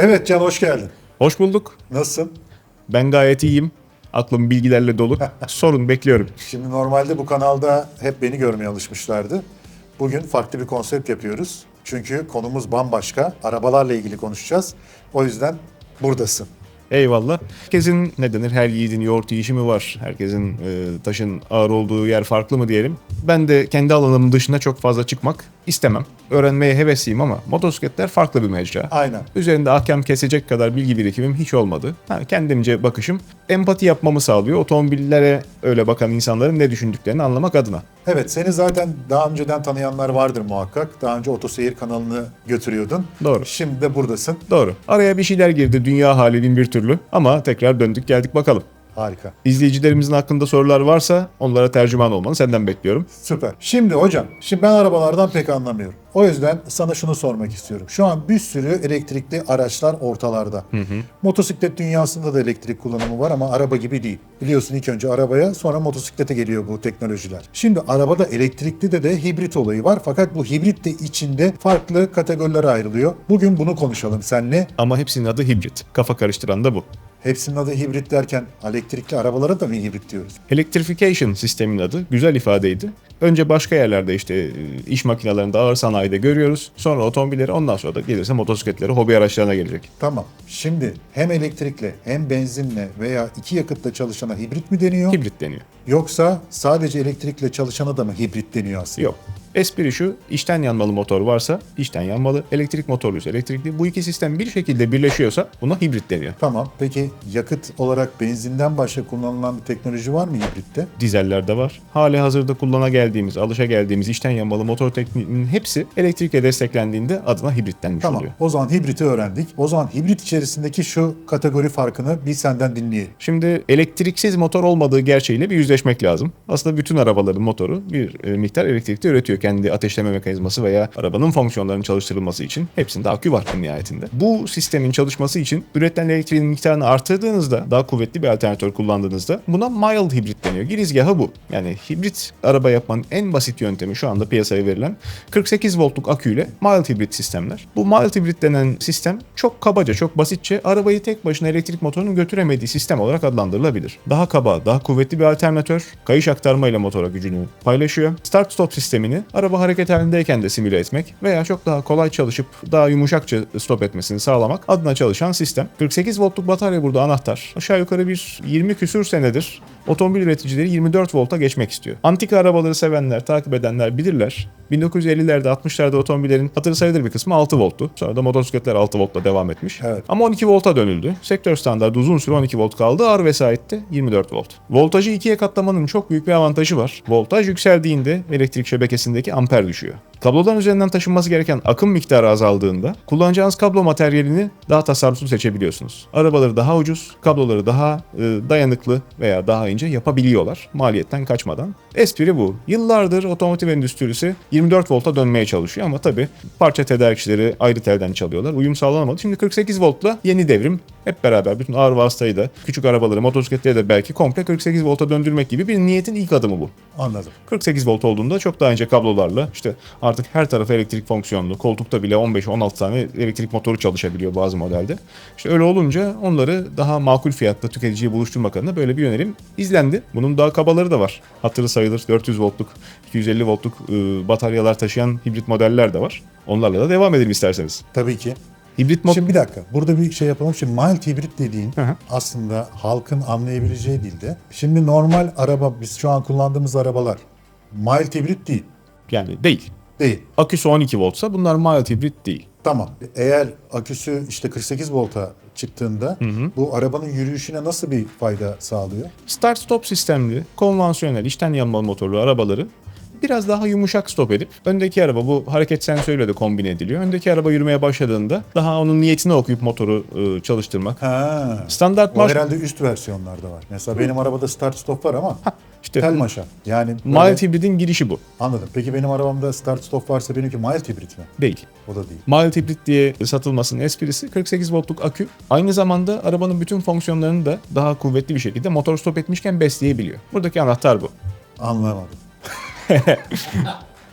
Evet Can hoş geldin. Hoş bulduk. Nasılsın? Ben gayet iyiyim. Aklım bilgilerle dolu. Sorun bekliyorum. Şimdi normalde bu kanalda hep beni görmeye alışmışlardı. Bugün farklı bir konsept yapıyoruz. Çünkü konumuz bambaşka. Arabalarla ilgili konuşacağız. O yüzden buradasın. Eyvallah. Herkesin ne denir her yiğidin yoğurt yiyişi mi var? Herkesin e, taşın ağır olduğu yer farklı mı diyelim. Ben de kendi alanımın dışına çok fazla çıkmak istemem. Öğrenmeye hevesliyim ama motosikletler farklı bir mecra. Aynen. Üzerinde ahkam kesecek kadar bilgi birikimim hiç olmadı. Ha, kendimce bakışım empati yapmamı sağlıyor. Otomobillere öyle bakan insanların ne düşündüklerini anlamak adına. Evet seni zaten daha önceden tanıyanlar vardır muhakkak. Daha önce Otoseyir kanalını götürüyordun. Doğru. Şimdi de buradasın. Doğru. Araya bir şeyler girdi dünya halinin bir türlü ama tekrar döndük geldik bakalım. Harika. İzleyicilerimizin hakkında sorular varsa onlara tercüman olmanı senden bekliyorum. Süper. Şimdi hocam, şimdi ben arabalardan pek anlamıyorum. O yüzden sana şunu sormak istiyorum. Şu an bir sürü elektrikli araçlar ortalarda. Motosiklet dünyasında da elektrik kullanımı var ama araba gibi değil. Biliyorsun ilk önce arabaya sonra motosiklete geliyor bu teknolojiler. Şimdi arabada elektrikli de de hibrit olayı var. Fakat bu hibrit de içinde farklı kategorilere ayrılıyor. Bugün bunu konuşalım seninle. Ama hepsinin adı hibrit. Kafa karıştıran da bu. Hepsinin adı hibrit derken elektrikli arabalara da mı hibrit diyoruz? Electrification sistemin adı güzel ifadeydi. Önce başka yerlerde işte e, iş makinelerinde ağır sanayide görüyoruz. Sonra otomobilleri ondan sonra da gelirse motosikletleri hobi araçlarına gelecek. Tamam. Şimdi hem elektrikle hem benzinle veya iki yakıtla çalışana hibrit mi deniyor? Hibrit deniyor. Yoksa sadece elektrikle çalışana da mı hibrit deniyor aslında? Yok. Espri şu, içten yanmalı motor varsa içten yanmalı, elektrik motorluysa elektrikli. Bu iki sistem bir şekilde birleşiyorsa buna hibrit deniyor. Tamam. Peki yakıt olarak benzinden başka kullanılan bir teknoloji var mı hibritte? Dizellerde var. Hali hazırda kullana geldiğimiz, alışa geldiğimiz içten yanmalı motor tekniğinin hepsi elektrikle desteklendiğinde adına hibrit denmiş Tamam. oluyor. O zaman hibriti öğrendik. O zaman hibrit içerisindeki şu kategori farkını bir senden dinleyelim. Şimdi elektriksiz motor olmadığı gerçeğiyle bir yüzleşmek lazım. Aslında bütün arabaların motoru bir e, miktar elektrikte üretiyor. Kendi ateşleme mekanizması veya arabanın fonksiyonlarının çalıştırılması için. Hepsinde akü var en nihayetinde. Bu sistemin çalışması için üretilen elektriğin miktarını artırdığınızda, daha kuvvetli bir alternatör kullandığınızda buna mild hibrit deniyor. Girizgahı bu. Yani hibrit araba yapmanın en basit yöntemi şu anda piyasaya verilen 48 voltluk aküyle mild hibrit sistemler. Bu mild hibrit denen sistem çok kabaca, çok basitçe arabayı tek başına elektrik motorunun götüremediği sistem olarak adlandırılabilir. Daha kaba, daha kuvvetli bir alternatör, kayış aktarma ile motora gücünü paylaşıyor. Start stop sistemini araba hareket halindeyken de simüle etmek veya çok daha kolay çalışıp daha yumuşakça stop etmesini sağlamak adına çalışan sistem. 48 voltluk batarya burada anahtar. Aşağı yukarı bir 20 küsür senedir otomobil üreticileri 24 volta geçmek istiyor. Antika arabaları sevenler, takip edenler bilirler. 1950'lerde 60'larda otomobillerin hatırı sayılır bir kısmı 6 volttu. Sonra da motosikletler 6 voltla devam etmiş. Evet. Ama 12 volta dönüldü. Sektör standartı uzun süre 12 volt kaldı. Ağır vesayette 24 volt. Voltajı ikiye katlamanın çok büyük bir avantajı var. Voltaj yükseldiğinde elektrik şebekesindeki amper düşüyor. Kabloların üzerinden taşınması gereken akım miktarı azaldığında kullanacağınız kablo materyalini daha tasarruflu seçebiliyorsunuz. Arabaları daha ucuz, kabloları daha e, dayanıklı veya daha ince yapabiliyorlar maliyetten kaçmadan. Espri bu. Yıllardır otomotiv endüstrisi 24 volta dönmeye çalışıyor ama tabii parça tedarikçileri ayrı telden çalıyorlar. Uyum sağlanamadı. Şimdi 48 voltla yeni devrim hep beraber bütün ağır vasıtayı da küçük arabaları, motosikletleri de belki komple 48 volta döndürmek gibi bir niyetin ilk adımı bu. Anladım. 48 volt olduğunda çok daha ince kablolarla işte artık her tarafı elektrik fonksiyonlu. Koltukta bile 15-16 tane elektrik motoru çalışabiliyor bazı modelde. İşte öyle olunca onları daha makul fiyatta tüketiciye buluşturmak adına böyle bir yönelim izlendi. Bunun daha kabaları da var. Hatırı sayılır 400 voltluk, 250 voltluk e, bataryalar taşıyan hibrit modeller de var. Onlarla da devam edelim isterseniz. Tabii ki. Hibrit mod Şimdi bir dakika. Burada bir şey yapalım. Şimdi mild hibrit dediğin Hı hı. aslında halkın anlayabileceği dilde. Şimdi normal araba biz şu an kullandığımız arabalar mild hibrit değil. yani değil. Değil. Aküsü 12 voltsa bunlar mild hibrit değil. Tamam. Eğer aküsü işte 48 volta çıktığında bu arabanın yürüyüşüne nasıl bir fayda sağlıyor? Start stop sistemli, konvansiyonel içten yanmalı motorlu arabaları biraz daha yumuşak stop edip öndeki araba bu hareket sensörüyle de kombine ediliyor. Öndeki araba yürümeye başladığında daha onun niyetini okuyup motoru e, çalıştırmak. Ha. Standart marş herhalde üst versiyonlarda var. Mesela benim arabada start stop var ama işte tel maşa. Yani mild hibridin girişi bu. anladım. Peki benim arabamda start stop varsa benimki mild hibrit mi? Değil. O da değil. Mild hibrit diye satılmasının esprisi 48 voltluk akü. Aynı zamanda arabanın bütün fonksiyonlarını da daha kuvvetli bir şekilde motor stop etmişken besleyebiliyor. Buradaki anahtar bu. Anlamadım.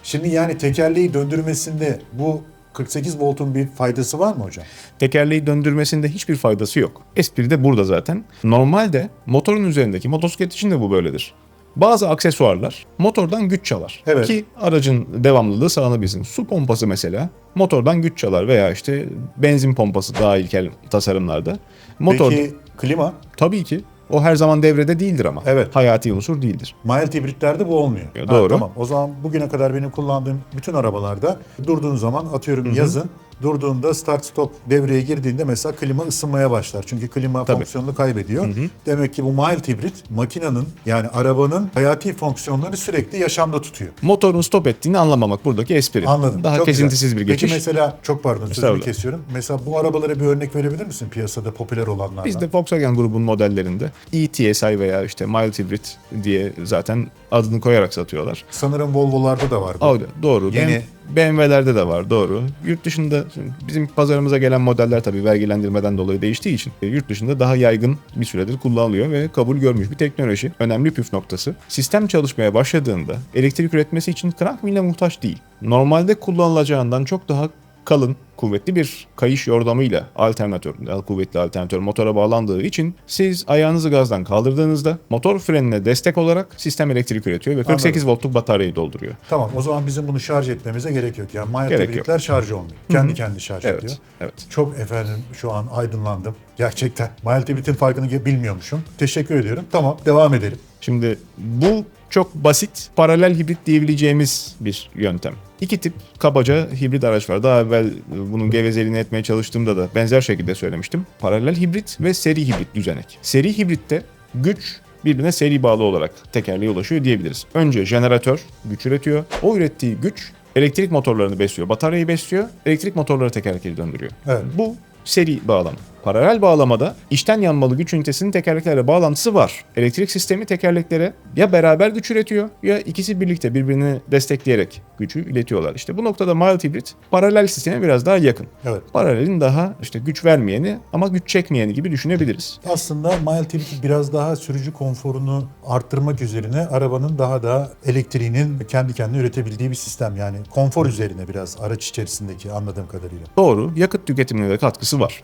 Şimdi yani tekerleği döndürmesinde bu 48 voltun bir faydası var mı hocam? Tekerleği döndürmesinde hiçbir faydası yok. Espri de burada zaten. Normalde motorun üzerindeki motosiklet için de bu böyledir. Bazı aksesuarlar motordan güç çalar. Evet. Ki aracın devamlılığı sağlanabilsin. Su pompası mesela motordan güç çalar veya işte benzin pompası daha ilkel tasarımlarda. Motor Peki klima? tabii ki o her zaman devrede değildir ama. Evet. Hayati unsur değildir. Mild hibritlerde bu olmuyor. Ya, doğru. tamam. O zaman bugüne kadar benim kullandığım bütün arabalarda durduğun zaman atıyorum yazın durduğunda start stop devreye girdiğinde mesela klima ısınmaya başlar. Çünkü klima Tabii. fonksiyonunu kaybediyor. Demek ki bu mild hibrit makinenin yani arabanın hayati fonksiyonları sürekli yaşamda tutuyor. Motorun stop ettiğini anlamamak buradaki espri. Anladım. Daha Çok kesintisiz güzel. bir geçiş. Peki mesela çok pardon sözünü kesiyorum. Mesela bu arabalara bir örnek verebilir misin piyasada popüler olanlardan? Biz de Volkswagen grubun modellerinde ETSI veya işte mild hybrid diye zaten adını koyarak satıyorlar. Sanırım Volvo'larda da var bu. Audi doğru. Yeni- BMW'lerde de var doğru. Yurt dışında bizim pazarımıza gelen modeller tabii vergilendirmeden dolayı değiştiği için e, yurt dışında daha yaygın bir süredir kullanılıyor ve kabul görmüş bir teknoloji. Önemli püf noktası. Sistem çalışmaya başladığında elektrik üretmesi için crank wheel'e muhtaç değil. Normalde kullanılacağından çok daha kalın, kuvvetli bir kayış yordamıyla alternatör, kuvvetli alternatör motora bağlandığı için siz ayağınızı gazdan kaldırdığınızda motor frenine destek olarak sistem elektrik üretiyor ve 48 voltluk bataryayı dolduruyor. Tamam o zaman bizim bunu şarj etmemize gerek yok. Yani mild Gerek hibritler şarj olmuyor. Kendi kendi şarj Evet, ediyor. evet. Çok efendim şu an aydınlandım. Gerçekten mild hibritin farkını bilmiyormuşum. Teşekkür ediyorum. Tamam devam edelim. Şimdi bu çok basit paralel hibrit diyebileceğimiz bir yöntem. İki tip kabaca hibrit araç var. Daha evvel bunun gevezeliğini etmeye çalıştığımda da benzer şekilde söylemiştim. Paralel hibrit ve seri hibrit düzenek. Seri hibritte güç birbirine seri bağlı olarak tekerleğe ulaşıyor diyebiliriz. Önce jeneratör güç üretiyor. O ürettiği güç elektrik motorlarını besliyor, bataryayı besliyor, elektrik motorları tekerlekleri döndürüyor. Evet. Bu seri bağlama. Paralel bağlamada içten yanmalı güç ünitesinin tekerleklerle bağlantısı var. Elektrik sistemi tekerleklere ya beraber güç üretiyor ya ikisi birlikte birbirini destekleyerek gücü iletiyorlar. İşte bu noktada mild hibrit paralel sisteme biraz daha yakın. Evet. Paralelin daha işte güç vermeyeni ama güç çekmeyeni gibi düşünebiliriz. Aslında mild hibrit biraz daha sürücü konforunu arttırmak üzerine arabanın daha da elektriğinin kendi kendine üretebildiği bir sistem. Yani konfor üzerine biraz araç içerisindeki anladığım kadarıyla. Doğru, yakıt tüketimine de katkısı var.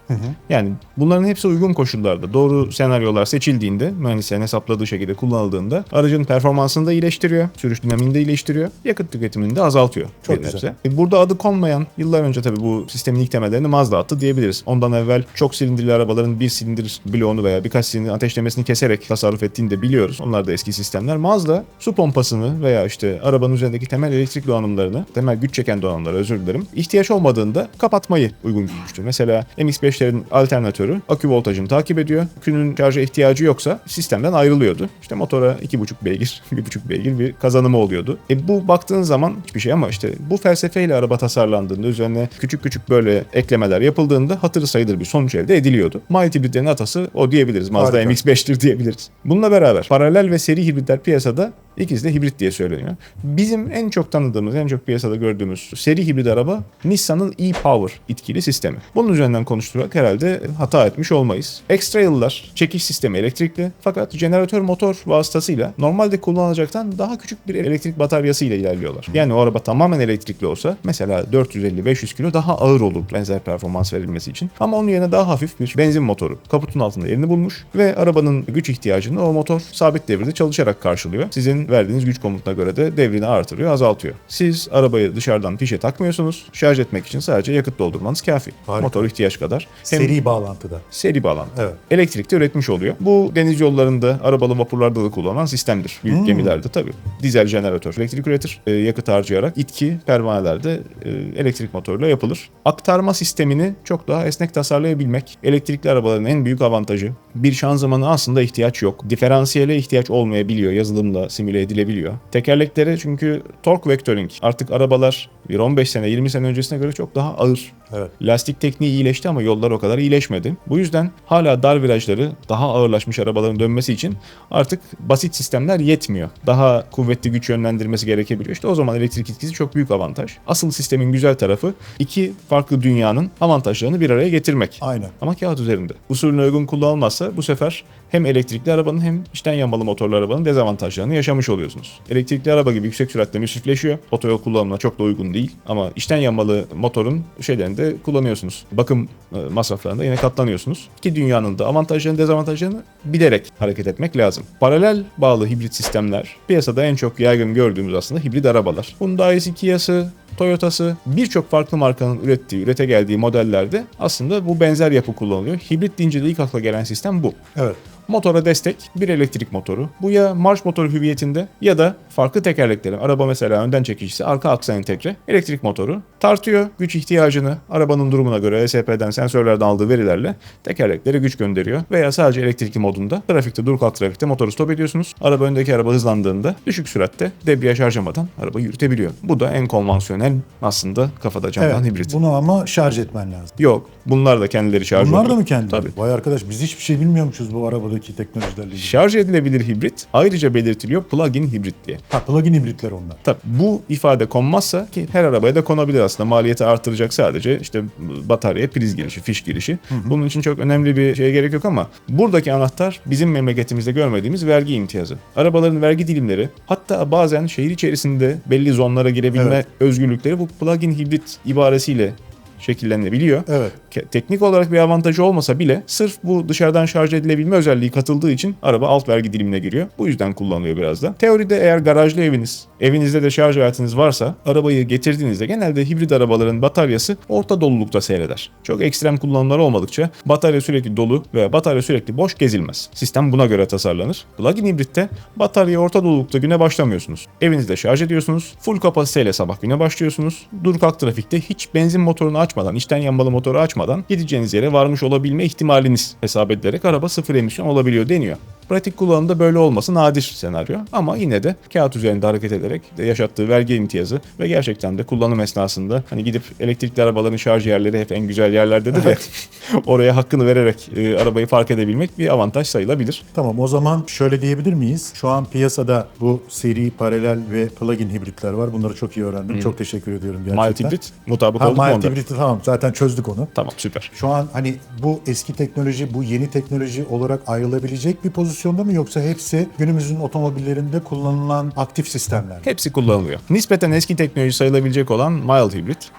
Yani bunların hepsi uygun koşullarda, doğru senaryolar seçildiğinde, mühendislerin hesapladığı şekilde kullanıldığında aracın performansını da iyileştiriyor, sürüş dinamiğini de iyileştiriyor, yakıt tüketimini de azaltıyor. Çok güzel. E, Burada adı konmayan, yıllar önce tabii bu sistemin ilk temellerini Mazda attı diyebiliriz. Ondan evvel çok silindirli arabaların bir silindir bloğunu veya birkaç silindir ateşlemesini keserek tasarruf ettiğini de biliyoruz. Onlar da eski sistemler. Mazda su pompasını veya işte arabanın üzerindeki temel elektrik donanımlarını, temel güç çeken donanımları özür dilerim, ihtiyaç olmadığında kapatmayı uygun görmüştür. Mesela MX-5'lerin alternatörü akü voltajını takip ediyor. Akünün şarja ihtiyacı yoksa sistemden ayrılıyordu. İşte motora 2,5 beygir, 1,5 beygir bir kazanımı oluyordu. E bu baktığın zaman hiçbir şey ama işte bu felsefeyle araba tasarlandığında üzerine küçük küçük böyle eklemeler yapıldığında hatırı sayılır bir sonuç elde ediliyordu. Mild hibritlerin atası o diyebiliriz. Mazda Harika. MX-5'tir diyebiliriz. Bununla beraber paralel ve seri hibritler piyasada ikisi de hibrit diye söyleniyor. Bizim en çok tanıdığımız, en çok piyasada gördüğümüz seri hibrit araba Nissan'ın e-Power itkili sistemi. Bunun üzerinden konuşturarak herhalde hata etmiş olmayız. Extra yıllar çekiş sistemi elektrikli fakat jeneratör motor vasıtasıyla normalde kullanılacaktan daha küçük bir elektrik bataryasıyla ilerliyorlar. Yani o araba tamamen elektrikli olsa mesela 450-500 kilo daha ağır olur benzer performans verilmesi için. Ama onun yerine daha hafif bir benzin motoru kaputun altında yerini bulmuş ve arabanın güç ihtiyacını o motor sabit devirde çalışarak karşılıyor. Sizin verdiğiniz güç komutuna göre de devrini artırıyor, azaltıyor. Siz arabayı dışarıdan fişe takmıyorsunuz. Şarj etmek için sadece yakıt doldurmanız kafi. Harika. Motor ihtiyaç kadar. Hem Seri bağlantıda. seri bağlantı. Evet. Elektrikte üretmiş oluyor. Bu deniz yollarında, arabalı vapurlarda da kullanılan sistemdir. Büyük Hmm. gemilerde tabii. Dizel jeneratör elektrik üretir. E, yakıt harcayarak itki pervanelerde e, elektrik motoruyla yapılır. Aktarma sistemini çok daha esnek tasarlayabilmek elektrikli arabaların en büyük avantajı. Bir şanzımana aslında ihtiyaç yok. Diferansiyele ihtiyaç olmayabiliyor. Yazılımla simüle edilebiliyor. Tekerleklere çünkü torque vectoring artık arabalar bir 15 sene 20 sene öncesine göre çok daha ağır. Evet. Lastik tekniği iyileşti ama yollar o kadar iyileşmedi. Bu yüzden hala dar virajları daha ağırlaşmış arabaların dönmesi için artık basit sistemler yetmiyor. Daha kuvvetli güç yönlendirmesi gerekebiliyor. İşte o zaman elektrik etkisi çok büyük avantaj. Asıl sistemin güzel tarafı iki farklı dünyanın avantajlarını bir araya getirmek. Aynen. Ama kağıt üzerinde. Usulüne uygun kullanılmazsa bu sefer hem elektrikli arabanın hem içten yanmalı motorlu arabanın dezavantajlarını yaşamış oluyorsunuz. Elektrikli araba gibi yüksek süratle müsrifleşiyor. Otoyol kullanımına çok da uygun değil. Değil ama içten yanmalı motorun şeylerinde kullanıyorsunuz. Bakım e, masraflarında yine katlanıyorsunuz. Ki dünyanın da avantajlarını dezavantajlarını bilerek hareket etmek lazım. Paralel bağlı hibrit sistemler piyasada en çok yaygın gördüğümüz aslında hibrit arabalar. Hyundai'si, Kia'sı, Toyota'sı birçok farklı markanın ürettiği, ürete geldiği modellerde aslında bu benzer yapı kullanılıyor. Hibrit deyince de ilk akla gelen sistem bu. Evet. Motora destek bir elektrik motoru. Bu ya marş motoru hüviyetinde ya da farklı tekerleklerin. Araba mesela önden çekicisi, arka aksa entegre. Elektrik motoru. Tartıyor güç ihtiyacını arabanın durumuna göre ESP'den sensörlerden aldığı verilerle tekerleklere güç gönderiyor. Veya sadece elektrikli modunda trafikte dur kalk trafikte motoru stop ediyorsunuz. Araba öndeki araba hızlandığında düşük süratte debriyaj harcamadan arabayı yürütebiliyor. Bu da en konvansiyonel aslında kafada canlanan Evet. hibrit. Bunu ama şarj etmen lazım. Yok bunlar da kendileri şarj Bunlar da oluyor. mı kendi? Tabii. Vay arkadaş biz hiçbir şey bilmiyormuşuz bu arabadaki teknolojilerle ilgili. Şarj edilebilir hibrit ayrıca belirtiliyor plug-in hibrit diye. Ha plug-in hibritler onlar. Tabii bu ifade konmazsa ki her arabaya da konabilir aslında maliyeti artıracak sadece işte batarya, priz girişi, fiş girişi. Bunun için çok önemli bir şeye gerek yok ama buradaki anahtar bizim memleketimizde görmediğimiz vergi imtiyazı. Arabaların vergi dilimleri hatta bazen şehir içerisinde belli zonlara girebilme Evet. özgürlükleri bu plug-in hibrit ibaresiyle şekillenebiliyor. Evet. Teknik olarak bir avantajı olmasa bile sırf bu dışarıdan şarj edilebilme özelliği katıldığı için araba alt vergi dilimine giriyor. Bu yüzden kullanılıyor biraz da. Teoride eğer garajlı eviniz, evinizde de şarj aletiniz varsa arabayı getirdiğinizde genelde hibrit arabaların bataryası orta dolulukta seyreder. Çok ekstrem kullanımlar olmadıkça batarya sürekli dolu veya batarya sürekli boş gezilmez. Sistem buna göre tasarlanır. Plug-in hibritte bataryayı orta dolulukta güne başlamıyorsunuz. Evinizde şarj ediyorsunuz. Full kapasiteyle sabah güne başlıyorsunuz. Dur kalk trafikte hiç benzin motorunu açmadan, içten yanmalı motoru açmadan gideceğiniz yere varmış olabilme ihtimaliniz hesap edilerek araba sıfır emisyon olabiliyor deniyor. Pratik kullanımda böyle olması nadir senaryo ama yine de kağıt üzerinde hareket ederek de yaşattığı vergi imtiyazı ve gerçekten de kullanım esnasında hani gidip elektrikli arabaların şarj yerleri hep en güzel yerlerdedir de oraya hakkını vererek e, arabayı fark edebilmek bir avantaj sayılabilir. Tamam o zaman şöyle diyebilir miyiz? Şu an piyasada bu seri, paralel ve plug-in hibritler var. Bunları çok iyi öğrendim. Çok teşekkür ediyorum gerçekten. Mild hibrit mutabık Ha, olduk mu mild onda? hibriti tamam zaten çözdük onu. Tamam süper. Şu an hani bu eski teknoloji, bu yeni teknoloji olarak ayrılabilecek bir pozisyonda mı yoksa hepsi günümüzün otomobillerinde kullanılan aktif sistemler mi? Hepsi kullanılıyor. Nispeten eski teknoloji sayılabilecek olan mild hibrit.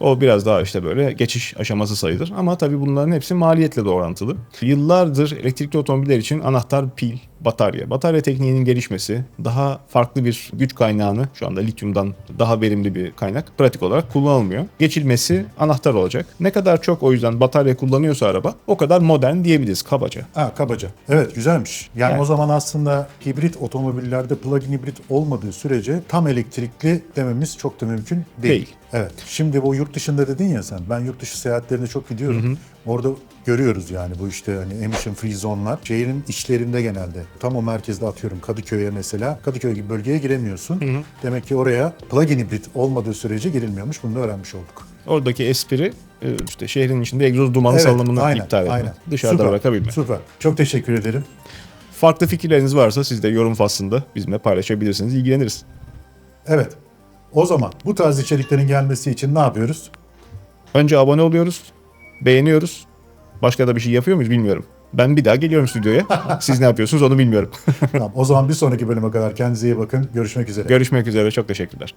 O biraz daha işte böyle geçiş aşaması sayılır. Ama tabii bunların hepsi maliyetle de orantılı. Yıllardır elektrikli otomobiller için anahtar pil, batarya. Batarya tekniğinin gelişmesi, daha farklı bir güç kaynağını, şu anda lityumdan daha verimli bir kaynak, pratik olarak kullanılmıyor. Geçilmesi anahtar olacak. Ne kadar çok o yüzden batarya kullanıyorsa araba, o kadar modern diyebiliriz kabaca. Ha kabaca. Evet güzelmiş. Yani Evet. o zaman aslında hibrit otomobillerde plug-in hibrit olmadığı sürece tam elektrikli dememiz çok da mümkün değil. Değil. Evet. Şimdi bu yurt dışında dedin ya sen. Ben yurt dışı seyahatlerine çok gidiyorum. Orada görüyoruz yani bu işte hani emission free zone'lar. Şehrin içlerinde genelde. Tam o merkezde atıyorum Kadıköy'e mesela. Kadıköy gibi bölgeye giremiyorsun. Demek ki oraya plug-in hibrit olmadığı sürece girilmiyormuş. Bunu da öğrenmiş olduk. Oradaki espri e, işte şehrin içinde egzoz dumanı salınımını iptal etme. Dışarıda Süper, bırakabilme. Süper. Çok teşekkür ederim. Farklı fikirleriniz varsa siz de yorum faslında bizimle paylaşabilirsiniz. ilgileniriz. Evet. O zaman bu tarz içeriklerin gelmesi için ne yapıyoruz? Önce abone oluyoruz, beğeniyoruz. Başka da bir şey yapıyor muyuz bilmiyorum. Ben bir daha geliyorum stüdyoya. Siz ne yapıyorsunuz onu bilmiyorum. tamam, o zaman bir sonraki bölüme kadar kendinize iyi bakın. Görüşmek üzere. Görüşmek üzere. Çok teşekkürler.